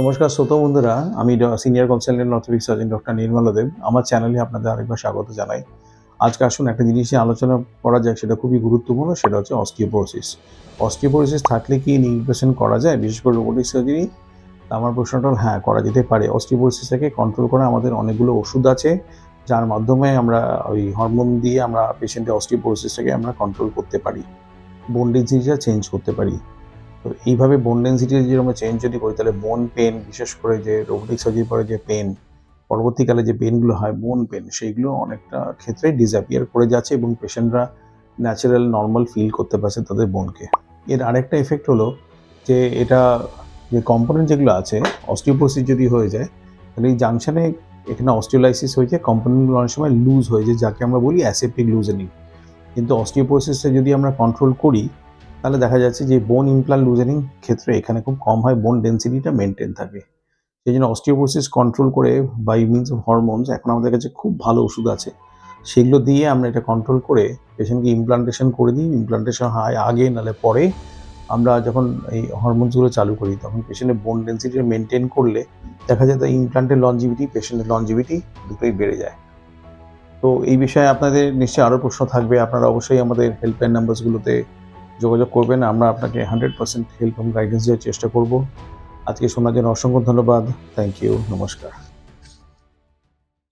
নমস্কার শ্রোত বন্ধুরা, আমি senior consultant orthopaedic surgeon doctor Nirmal Deb. আমার চ্যানেলে আপনাদের আরেকবার স্বাগত জানাই। আজকে আসুন একটা জিনিস নিয়ে আলোচনা করা যাক, সেটা খুবই গুরুত্বপূর্ণ, সেটা হচ্ছে অস্টিওপোরোসিস অস্টিওপোরোসিস থাকলে কি নিউট্রিশন করা যায়? বিশেষ করে রোবোটিক সার্জারি আমার প্রশ্নটা হ্যাঁ করা যেতে পারে। অস্টিওপোরোসিসটাকে কন্ট্রোল করা আমাদের অনেকগুলো ওষুধ আছে, যার মাধ্যমে আমরা ওই হরমোন দিয়ে আমরা পেশেন্টের অস্টিওপোরোসিসটাকে আমরা কন্ট্রোল করতে পারি। বোন ডেন্সিটিটা চেঞ্জ করতে পারি। তো এইভাবে বোন ডেন্সিটি যদি আমরা চেঞ্জ যদি করি, তাহলে বোন পেন বিশেষ করে যে রোবোটিক সার্জারি পরে যে পেন পরবর্তীকালে যে পেনগুলো হয় বোন পেন সেইগুলো অনেকটা ক্ষেত্রে ডিসঅ্যাপিয়ার করে যাচ্ছে এবং পেশেন্টরা ন্যাচারাল নর্মাল ফিল করতে পারছে তাদের বোনকে এর আরেকটা এফেক্ট হলো যে এটা, যে কম্পোনেন্ট যেগুলো আছে অস্টিওপোসিস যদি হয়ে যায়, তাহলে এই জাংশনে এখানে অস্টিওলাইসিস হয়ে যায় কম্পোনেন্টগুলো অনেক সময় লুজ হয়ে যায়, যাকে আমরা বলি অ্যাসেপ্টিক লুজেনিং কিন্তু অস্টিওপোসিসে যদি আমরা কন্ট্রোল করি তাহলে দেখা যাচ্ছে যে বোন ইমপ্লান্ট লুজেনিং ক্ষেত্রে এখানে খুব কম হয় বোন ডেন্সিটিটা মেনটেন থাকে। সেই জন্য অস্টিওপোসিস কন্ট্রোল করে বাই মিনস অফ হরমোনস এখন আমাদের কাছে খুব ভালো ওষুধ আছে। সেগুলো দিয়ে আমরা এটা কন্ট্রোল করে পেশেন্টকে ইমপ্লান্টেশন করে দিই ইমপ্লান্টেশন হয় আগে, নাহলে পরে আমরা যখন এই হরমোনসগুলো চালু করি, তখন পেশেন্টের বোন ডেন্সিটি মেনটেন করলে দেখা যায় তার ইমপ্লান্টের লঞ্জিভিটি পেশেন্টের লঞ্জিভিটি দুটোই বেড়ে যায়। তো এই বিষয়ে আপনাদের নিশ্চয়ই আরও প্রশ্ন থাকবে। আপনারা অবশ্যই আমাদের হেল্পলাইন নাম্বারসগুলোতে যোগাযোগ করবেন। আমরা আপনাকে হান্ড্রেড পার্সেন্ট হেল্প এবং গাইডেন্স দেওয়ার চেষ্টা করব। আজকে শোনার জন্য অসংখ্য ধন্যবাদ। থ্যাংক ইউ নমস্কার।